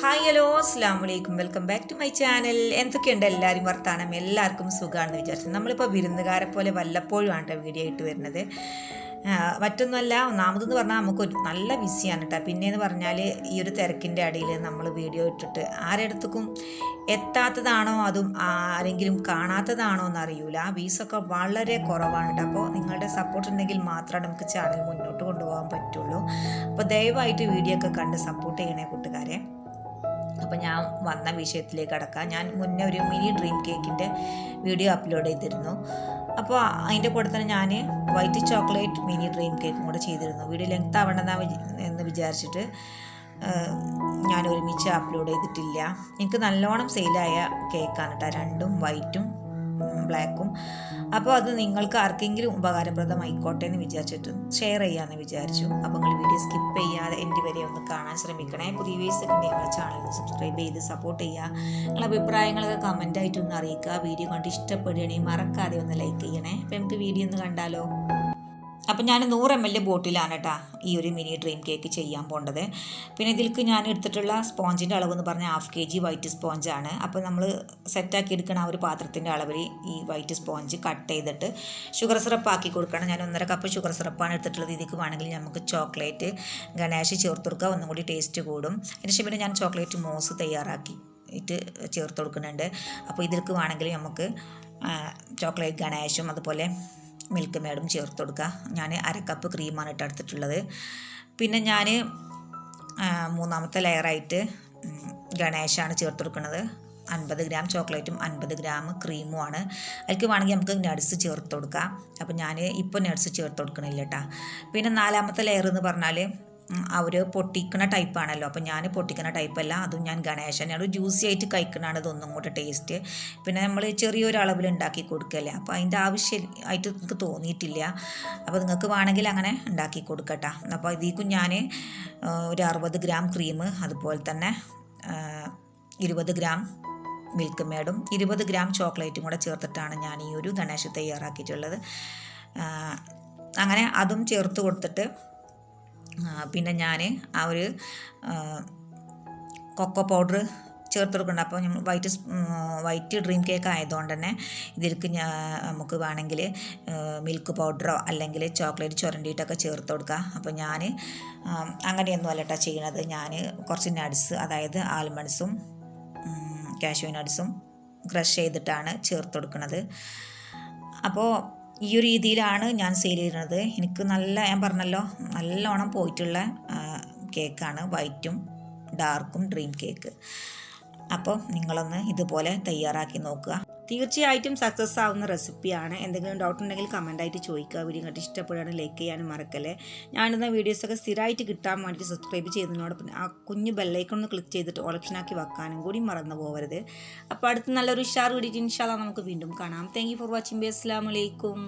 Hi hello അസ്സാം വലൈക്കും welcome back to my channel. എന്തൊക്കെയുണ്ട് എല്ലാവരും വർത്താനം? എല്ലാവർക്കും സുഖമാണെന്ന് വിചാരിച്ചു. നമ്മളിപ്പോൾ വിരുന്നുകാരെ പോലെ വല്ലപ്പോഴും ആണ് വീഡിയോ ഇട്ട് വരുന്നത്. ആ, മറ്റൊന്നുമല്ല ഒന്നാമതെന്ന് പറഞ്ഞാൽ നമുക്കൊരു നല്ല ബിസിയാണ് കേട്ടോ പിന്നെയെന്ന് പറഞ്ഞാൽ ഈ ഒരു തിരക്കിന്റെ അടിയിൽ നമ്മൾ വീഡിയോ ഇട്ടിട്ട് ആരെടുത്തേക്കും എത്താത്തതാണോ അതും ആരെങ്കിലും കാണാത്തതാണോ എന്ന് അറിയൂല വീസൊക്കെ വളരെ കുറവാണ് കേട്ടോ അപ്പോൾ നിങ്ങളുടെ സപ്പോർട്ട് ഉണ്ടെങ്കിൽ മാത്രമേ നമുക്ക് ചാനൽ മുന്നോട്ട് കൊണ്ടുപോകാൻ പറ്റുള്ളൂ. അപ്പോൾ ദയവായിട്ട് വീഡിയോ ഒക്കെ കണ്ട് സപ്പോർട്ട് ചെയ്യണേ കൂട്ടുകാരെ. അപ്പോൾ ഞാൻ വന്ന വിഷയത്തിലേക്ക് കടക്കാം. ഞാൻ മുന്നേ ഒരു മിനി ഡ്രീം കേക്കിന്റെ വീഡിയോ അപ്ലോഡ് ചെയ്തിരുന്നു. അപ്പോൾ അതിന്റെ കൂടെ തന്നെ ഞാൻ വൈറ്റ് ചോക്ലേറ്റ് മിനി ഡ്രീം കേക്കും കൂടെ ചെയ്തിരുന്നു. വീഡിയോ ലെങ്ത് ആവണമെന്നാ എന്ന് വിചാരിച്ചിട്ട് ഞാൻ ഒരുമിച്ച് അപ്ലോഡ് ചെയ്തിട്ടില്ല. എനിക്ക് നല്ലോണം സെയിലായ കേക്കാണ് കേട്ടോ രണ്ടും വൈറ്റും ബ്ലാക്കും അപ്പോൾ അത് നിങ്ങൾക്ക് ആർക്കെങ്കിലും ഉപകാരപ്രദമായിക്കോട്ടെ എന്ന് വിചാരിച്ചിട്ട് ഷെയർ ചെയ്യാമെന്ന് വിചാരിച്ചു. അപ്പോൾ നിങ്ങൾ വീഡിയോ സ്കിപ്പ് ശ്രമിക്കണേ. പുതിയ വീസ് ഒക്കെ ചാനൽ സബ്സ്ക്രൈബ് ചെയ്ത് സപ്പോർട്ട് ചെയ്യുക. നിങ്ങളുടെ അഭിപ്രായങ്ങളൊക്കെ കമന്റ് ആയിട്ട് ഒന്ന് അറിയിക്കുക. വീഡിയോ കണ്ട് ഇഷ്ടപ്പെടുകയാണെങ്കിൽ മറക്കാതെ ഒന്ന് ലൈക്ക് ചെയ്യണേ. അപ്പം നമുക്ക് വീഡിയോ ഒന്ന് കണ്ടാലോ? അപ്പം ഞാൻ നൂറ് എം എൽ ബോട്ടിലാണ് കേട്ടോ ഈ ഒരു മിനി ഡ്രീം കേക്ക് ചെയ്യാൻ പോണ്ടത്. പിന്നെ ഇതിലേക്ക് ഞാൻ എടുത്തിട്ടുള്ള സ്പോഞ്ചിന്റെ അളവ് എന്ന് പറഞ്ഞാൽ ഹാഫ് കെ ജി വൈറ്റ് സ്പോഞ്ചാണ്. അപ്പോൾ നമ്മൾ സെറ്റാക്കി എടുക്കണ ആ ഒരു പാത്രത്തിന്റെ അളവിൽ ഈ വൈറ്റ് സ്പോഞ്ച് കട്ട് ചെയ്തിട്ട് ഷുഗർ സിറപ്പ് ആക്കി കൊടുക്കണം. ഞാൻ ഒന്നര കപ്പ് ഷുഗർ സിറപ്പാണ് എടുത്തിട്ടുള്ളത്. ഇതിലേക്ക് വേണമെങ്കിൽ നമുക്ക് ചോക്ലേറ്റ് ഗണേഷ് ചേർത്ത് കൊടുക്കുക ഒന്നും കൂടി ടേസ്റ്റ് കൂടും. അതിനുശേഷം പിന്നെ ഞാൻ ചോക്ലേറ്റ് മോസ് തയ്യാറാക്കി ഇട്ട് ചേർത്ത് കൊടുക്കുന്നുണ്ട്. അപ്പോൾ ഇതിലേക്ക് വേണമെങ്കിൽ നമുക്ക് ചോക്ലേറ്റ് ഗണേഷും അതുപോലെ മിൽക്ക് മേഡും ചേർത്ത് കൊടുക്കുക. ഞാൻ അര കപ്പ് ക്രീമാണ് ഇട്ട് എടുത്തിട്ടുള്ളത് പിന്നെ ഞാൻ മൂന്നാമത്തെ ലെയറായിട്ട് ഗണേശാണ് ചേർത്ത് കൊടുക്കുന്നത്. അൻപത് ഗ്രാം ചോക്ലേറ്റും അൻപത് ഗ്രാം ക്രീമുമാണ് അതിലേക്ക് വേണമെങ്കിൽ നമുക്ക് നട്സ് ചേർത്ത് കൊടുക്കാം. അപ്പം ഞാൻ ഇപ്പോൾ നട്സ് ചേർത്ത് കൊടുക്കണില്ല കേട്ടോ പിന്നെ നാലാമത്തെ ലെയർ എന്ന് പറഞ്ഞാൽ അവർ പൊട്ടിക്കണ ടൈപ്പാണല്ലോ അപ്പം ഞാൻ പൊട്ടിക്കണ ടൈപ്പല്ല അതും ഞാൻ ഗണേശൻ ഒരു ജ്യൂസി ആയിട്ട് കഴിക്കണതാണ് ഇതൊന്നും കൂടെ ടേസ്റ്റ് പിന്നെ നമ്മൾ ചെറിയൊരു അളവിൽ ഉണ്ടാക്കി കൊടുക്കല്ലേ. അപ്പോൾ അതിന്റെ ആവശ്യം ആയിട്ട് നിങ്ങൾക്ക് തോന്നിയിട്ടില്ല. അപ്പോൾ നിങ്ങൾക്ക് വേണമെങ്കിൽ അങ്ങനെ ഉണ്ടാക്കി കൊടുക്കട്ടെ. അപ്പോൾ ഇതിക്കും ഞാൻ ഒരു അറുപത് ഗ്രാം ക്രീം അതുപോലെ തന്നെ ഇരുപത് ഗ്രാം മിൽക്ക് മേഡും ഇരുപത് ഗ്രാം ചോക്ലേറ്റും കൂടെ ചേർത്തിട്ടാണ് ഞാൻ ഈ ഒരു ഗണേശ് തയ്യാറാക്കിയിട്ടുള്ളത്. അങ്ങനെ അതും ചേർത്ത് കൊടുത്തിട്ട് പിന്നെ ഞാൻ ആ ഒരു കൊക്കോ പൗഡർ ചേർത്ത് കൊടുക്കുന്നുണ്ട് അപ്പോൾ നമ്മൾ വൈറ്റ് വൈറ്റ് ഡ്രീം കേക്ക് ആയതുകൊണ്ട് തന്നെ ഇതിലേക്ക് ഞാൻ നമുക്ക് വേണമെങ്കിൽ മിൽക്ക് പൗഡറോ അല്ലെങ്കിൽ ചോക്ലേറ്റ് ചുരണ്ടിയിട്ടൊക്കെ ചേർത്ത് കൊടുക്കുക അപ്പോൾ ഞാൻ അങ്ങനെയൊന്നും അല്ല കേട്ടോ ചെയ്യണത്. ഞാൻ കുറച്ച് നട്സ് അതായത് ആൽമണ്ട്സും കാഷ്യൂ നട്സും ക്രഷ് ചെയ്തിട്ടാണ് ചേർത്ത് കൊടുക്കുന്നത് അപ്പോൾ ഈ ഒരു രീതിയിലാണ് ഞാൻ സെയിൽ ചെയ്യുന്നത് എനിക്ക് നല്ല ഞാൻ പറഞ്ഞല്ലോ നല്ലോണം പോയിട്ടുള്ള കേക്കാണ് വൈറ്റും ഡാർക്കും ഡ്രീം കേക്ക് അപ്പോൾ നിങ്ങളൊന്ന് ഇതുപോലെ തയ്യാറാക്കി നോക്കുക. തീർച്ചയായിട്ടും സക്സസ് ആവുന്ന റെസിപ്പിയാണ് എന്തെങ്കിലും ഡൗട്ട് ഉണ്ടെങ്കിൽ കമന്റായിട്ട് ചോദിക്കുക. വീഡിയോ കണ്ടി ഇഷ്ടപ്പെടുകയാണ് ലൈക്ക് ചെയ്യാനും മറക്കല്ലേ. ഞാനിന്ന് വീഡിയോസൊക്കെ സ്ഥിരമായിട്ട് കിട്ടാൻ വേണ്ടിയിട്ട് സബ്സ്ക്രൈബ് ചെയ്യുന്നതിനോടൊപ്പം ആ കുഞ്ഞു ബെല്ലൈക്കൺ ഒന്ന് ക്ലിക്ക് ചെയ്തിട്ട് ഓപ്ഷനാക്കി വെക്കാനും കൂടി മറന്നു പോകരുത് അപ്പോൾ അടുത്ത് നല്ലൊരു ഉഷാർ വീഡിയോ ഇൻഷാല്ല നമുക്ക് വീണ്ടും കാണാം. താങ്ക് ഫോർ വാച്ചിങ് ബി അസ്സാം വലൈക്കും